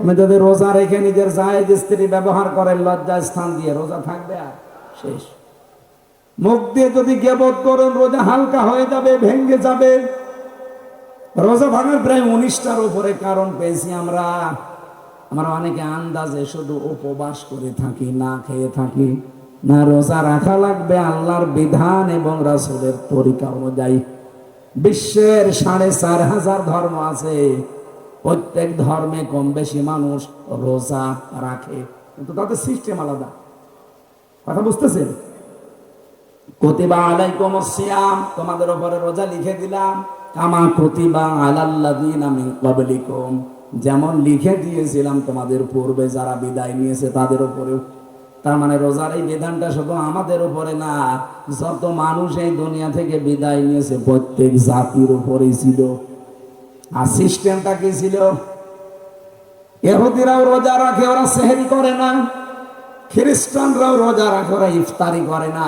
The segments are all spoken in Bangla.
আমি যদি রোজা রেখে নিজের জায়েজ স্ত্রী ব্যবহার করেন লজ্জা স্থান দিয়ে রোজা থাকবে আর? শেষ। মুখ দিয়ে যদি গেবত করেন, রোজা হালকা হয়ে যাবে ভেঙ্গে যাবে। রোজা ভাঙার প্রায় উনিশটার উপরে কারণ পেয়েছি আমরা। আমরা অনেকে আন্দাজে শুধু উপবাস করে থাকি, না খেয়ে থাকি, না রোজা রাখা লাগবে আল্লাহর বিধান এবং রাসূলের তরিকা অনুযায়ী। বিশ্বের সাড়ে চার হাজার ধর্ম আছে। প্রত্যেক ধর্মে কম বেশি মানুষ রোজা রাখে। কিন্তু তাদের সিস্টেম আলাদা। কথা বুঝতেছেন? তোমাদের উপরে রোজা লিখে দিলাম। কামা কতিবা আলাল্লাযিনা মিন ক্বাবলিকুম, যেমন লিখে দিয়েছিলাম তোমাদের পূর্বে যারা বিদায় নিয়েছে তাদের উপরেও। তার মানে রোজার এই বিধানটা শুধু আমাদের উপরে না, যত মানুষ এই দুনিয়া থেকে বিদায় নিয়েছে, প্রত্যেক জাতির উপরেই ছিল। আর সিস্টেমটা কি ছিল? এহুদিরাও রোজা রাখে, ওরা সেহেরি করে না। খ্রিস্টানরাও রোজা রাখে, ওরা ইফতারি করে না।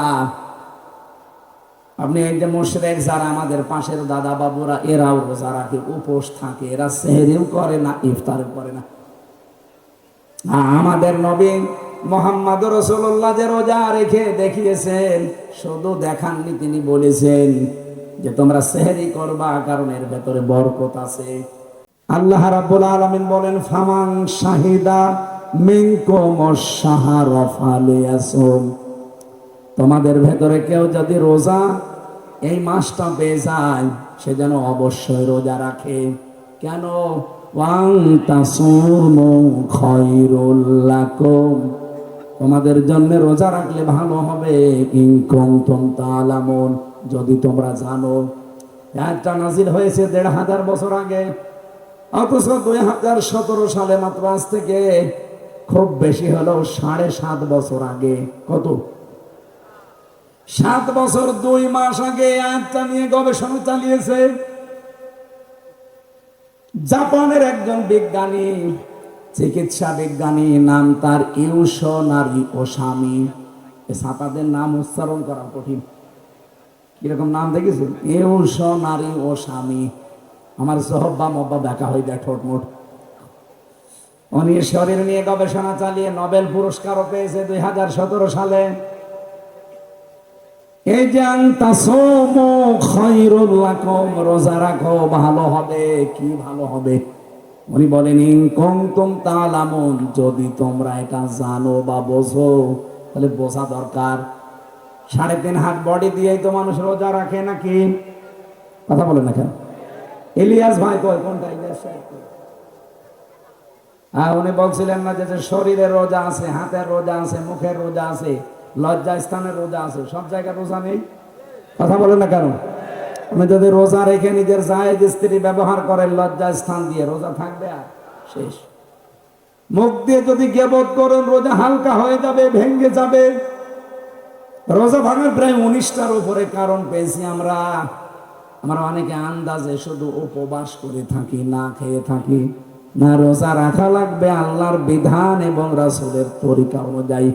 আপনি এই মুশরেক যারা, আমাদের পাশের দাদা বাবুরা এরাও রোজা রাখে, উপোস থাকে, এরা সেহেরিও করে না, ইফতারও করে না। আমাদের নবী মোহাম্মদ রসুল্লাহ যে রোজা রেখে দেখিয়েছেন, শুধু দেখাননি, তিনি বলেছেন যে তোমরা সেহেরি করবা কারণ এর ভেতরে বরকত আছে। আল্লাহ রাব্বুল আলামিন বলেন, ফামান শাহিদা মিনকুম শাহর ফালিয়াসুম। তোমাদের ভেতরে কেউ যদি রোজা এই মাসটা পেয়ে যায়, সে যেন অবশ্যই রোজা রাখে। কেন? তোমাদের জন্য রোজা রাখলে ভালো হবে। ইনকুম তুম তালামুন। যদি তোমরা জানো, একটা নাজিল হয়েছে দেড় হাজার বছর আগে। অথচ দুই হাজার সতেরো সালে মাত্র আজ থেকে খুব বেশি হলেও সাড়ে সাত বছর আগে। কত? সাত বছর দুই মাস আগে আয়াতটা নিয়ে গবেষণা চালিয়েছে। জাপানের একজন বিজ্ঞানী, চিকিৎসা বিজ্ঞানী, নাম তার ইউশনারি ওসামি। এ সাঁতাদের নাম উচ্চারণ করা কঠিন। কীরকম নাম দেখেছেন? ইউশনারি ওসামি আমার সহব্বা মব্বা দেখা হয়ে যায় ঠোঁট উনি শরীর নিয়ে গবেষণা চালিয়ে নোবেল পুরস্কারও পেয়েছে দুই হাজার সতেরো সালে। এই যে আনতাসমু খায়রুল লাকুম, রোজা রাখো, ভালো হবে, কি ভালো হবে? উনি বলেন, ইন কুনতুম তালামুন, যদি তোমরা এটা জানো বা বোঝো, তাহলে বোঝা দরকার। সাড়ে তিন হাত বডি দিয়েই তো মানুষ রোজা রাখে নাকি? কথা বলে না ইলিয়াস ভাই কয় কোনটা ইলিয়াস হ্যাঁ উনি বলছিলেন না যে শরীরের রোজা আছে, হাতের রোজা আছে, মুখের রোজা আছে লজ্জা স্থানের রোজা আছে, সব জায়গায় রোজা নেই? কথা বলেন না কেন? আপনি যদি রোজা রেখে নিজের জায়েজ স্ত্রী ব্যবহার করেন লজ্জা স্থান দিয়ে রোজা থাকবে আর? শেষ। মুখ দিয়ে যদি গেবত করেন, রোজা হালকা হয়ে যাবে ভেঙ্গে যাবে। রোজা ভাঙার প্রায় উনিশটার উপরে কারণ পেয়েছি আমরা। আমরা অনেকে আন্দাজে শুধু উপবাস করে থাকি, না খেয়ে থাকি, না রোজা রাখা লাগবে আল্লাহর বিধান এবং রাসূলের তরিকা অনুযায়ী।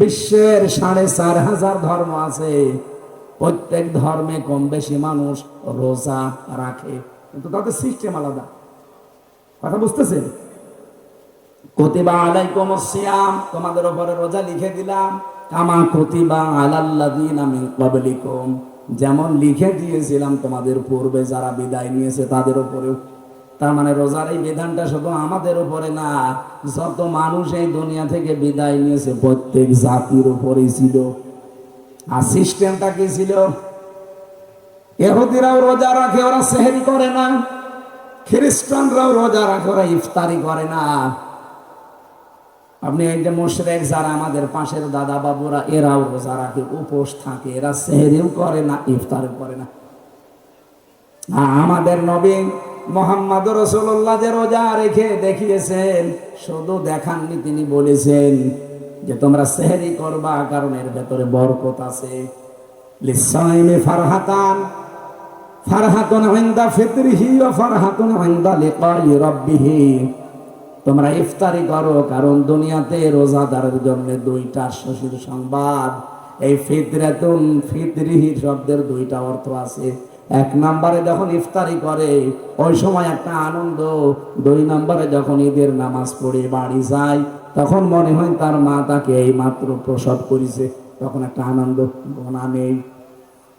বিশ্বের সাড়ে চার হাজার ধর্ম আছে, প্রত্যেক ধর্মে কম বেশি মানুষ রোজা রাখে, কিন্তু তাদের সিস্টেম আলাদা। কথা বুঝতেছেন? কতিবা আলাইকুম সিয়াম, তোমাদের উপরে রোজা লিখে দিলাম। কামা কতিবা আলাল্লাযিনা মিন ক্বাবলিকুম। যেমন লিখে দিয়েছিলাম তোমাদের পূর্বে, যারা বিদায় নিয়েছে তাদের উপরেও। তার মানে রোজার এই বিধানটা শুধু আমাদের উপরে না, যত মানুষ এই দুনিয়া থেকে বিদায় নিয়েছে, প্রত্যেক জাতির উপরেই ছিল। আর সিস্টেমটা কি ছিল? এহুদিরাও রোজা রাখে, ওরা সেহেরি করে না। খ্রিস্টানরাও রোজা রাখে, ওরা ইফতারি করে না। আপনি এই যে যারা আমাদের পাশের দাদা বাবুরা, এরাও রাখে উপোস থাকে, এরা সেহেরিও করে না, ইফতারও করে না। আমাদের নবী মোহাম্মদ রসুল্লাহ যে রোজা রেখে দেখিয়েছেন, শুধু দেখাননি তিনি বলেছেন যে তোমরা সেহেরি করবা, কারণ এর ভেতরে বরকত আছে। লিসাইমে ফারহাতান, ফারহাতুন ফিতরিহি ওয়া ফারহাতুন ইনদা লিকাই রাব্বিহি। তোমরা ইফতারি করো, কারণ দুনিয়াতে রোজাদারের জন্য দুইটা শশীর সংবাদ। এই ফিতরাতুন ফিতরিহি শব্দের দুইটা অর্থ আছে। এক নম্বরে যখন ইফতারি করে, ওই সময় একটা আনন্দ। দুই নম্বরে যখন ঈদের নামাজ পড়ে বাড়ি যায়, তখন মনে হয় তার মা তাকে এই মাত্র প্রসব করেছে, তখন একটা আনন্দ গোনা নেই।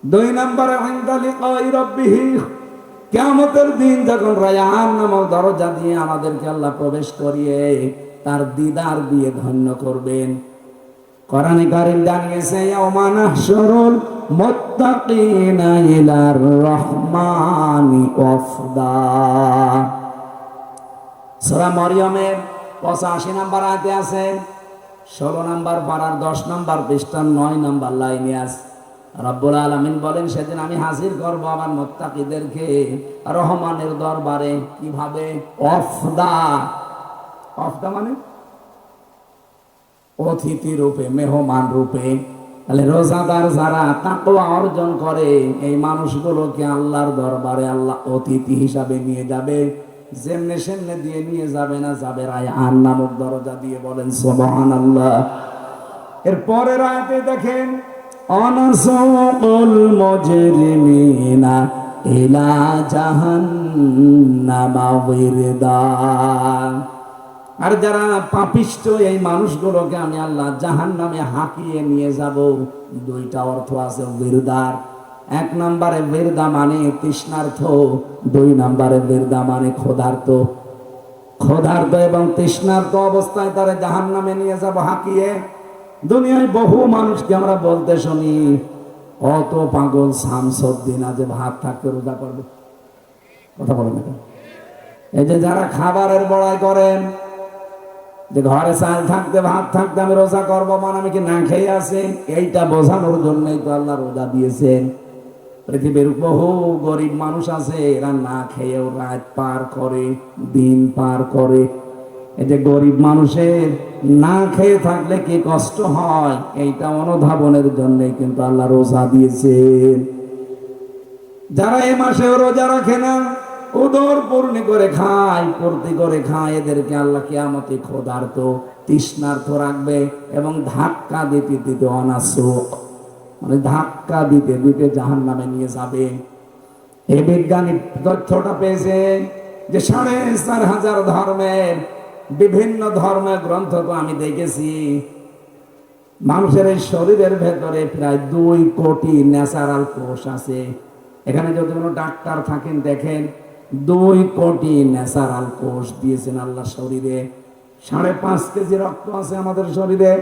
দুই নম্বরে কেমতের দিন যখন রায়ান নামক দরজা দিয়ে আমাদেরকে আল্লাহ প্রবেশ করিয়ে তার দিদার দিয়ে ধন্য করবেন। কোরআনে কারিম জানিয়েছে ইয়াউমানাহ শুরুল মুত্তাকিনা রহমানি মরিয়মের 85 নাম্বার আয়াতে আছে 16 নাম্বার পারার 10 নাম্বার পৃষ্ঠার 9 নাম্বার লাইনে আছে। রব্বুল আলামিন বলেন, সেদিন আমি হাজির করব আমার মুত্তাকিদেরকে রহমানের দরবারে। কীভাবে? অফদা। অফদা মানে? অতিথি রূপে, মেহমান রূপে। তাহলে রোজাদার যারা তাকওয়া অর্জন করে, এই মানুষগুলোকে আল্লাহর দরবারে আল্লাহ অতিথি হিসাবে নিয়ে যাবে। যেমনে সেমনে দিয়ে নিয়ে যাবে না, যাবে রায় আর নামক দরজা দিয়ে বলেন সোবহান আল্লাহ এর পরের আয়াতে দেখেন মুজরিমিনা ইলা জাহান্নামা উইরদা আর যারা পাপিষ্ট, এই মানুষগুলোকে আমি আল্লাহ জাহান নামে হাঁকিয়ে নিয়ে যাব। দুইটা অর্থ আছে বীরদার এক নম্বরে বীরদা মানে তৃষ্ণার্থ, দুই নম্বরে বীরদা মানে ক্ষুধার্ত। ক্ষুধার্ত এবং তৃষ্ণার্থ অবস্থায় তারা জাহান নামে নিয়ে যাব হাঁকিয়ে। দুনিয়ায় বহু মানুষকে আমরা বলতে শুনি? অত পাগল শামসুদ্দিন, আজ ভাত থাকতে রোজা করবে। কথা বলেন এই যে যারা খাবারের বড়াই করেন, যে ঘরে চাল থাকতে, ভাত থাকতে আমি রোজা করব মানে আমি কি না খেয়ে আছি? এইটা বোঝানোর জন্যই তো আল্লাহ রোজা দিয়েছেন। পৃথিবীর বহু গরিব মানুষ আছে, এরা না খেয়েও রাত পার করে, দিন পার করে। যে গরিব মানুষের না খেয়ে থাকলে কি কষ্ট হয়? এইটা অনুধাবনের জন্যে কিন্তু আল্লাহ রোজা দিয়েছেন। যারা এই মাসেও রোজা রাখে না, উদর পূর্ণি করে খায়, পূর্তি করে খায়, এদেরকে আল্লাহ কিয়ামতে ক্ষুধার্ত তৃষ্ণার্থ রাখবে এবং ধাক্কা দিতে দিতে অনাসুক। মানে ধাক্কা দিতে দিতে জাহান নামে নিয়ে যাবে। এই বিজ্ঞানী তথ্যটা পেয়েছে যে সাড়ে চার হাজার ধর্মের বিভিন্ন ধর্মের গ্রন্থ আমি দেখেছি। মানুষের এই শরীরের ভেতরে প্রায় দুই কোটি ন্যাচারাল কোষ আছে। এখানে যদি কোনো ডাক্তার থাকেন, দেখেন দুই কোটি ন্যাচারাল কোষ দিয়েছেন আল্লাহ শরীরে। সাড়ে পাঁচ কেজি রক্ত আছে আমাদের শরীরে।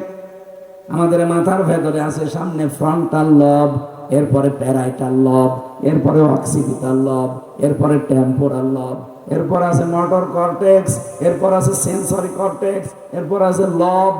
আমাদের মাথার ভেতরে আছে সামনে ফ্রন্টাল লব এরপরে প্যারাইটাল লব এরপরে অক্সিপিটাল লব এরপরে টেম্পোরাল লব এরপর আছে মোটর কর্টেক্স এরপর আছে সেন্সরি কর্টেক্স এরপর আছে লব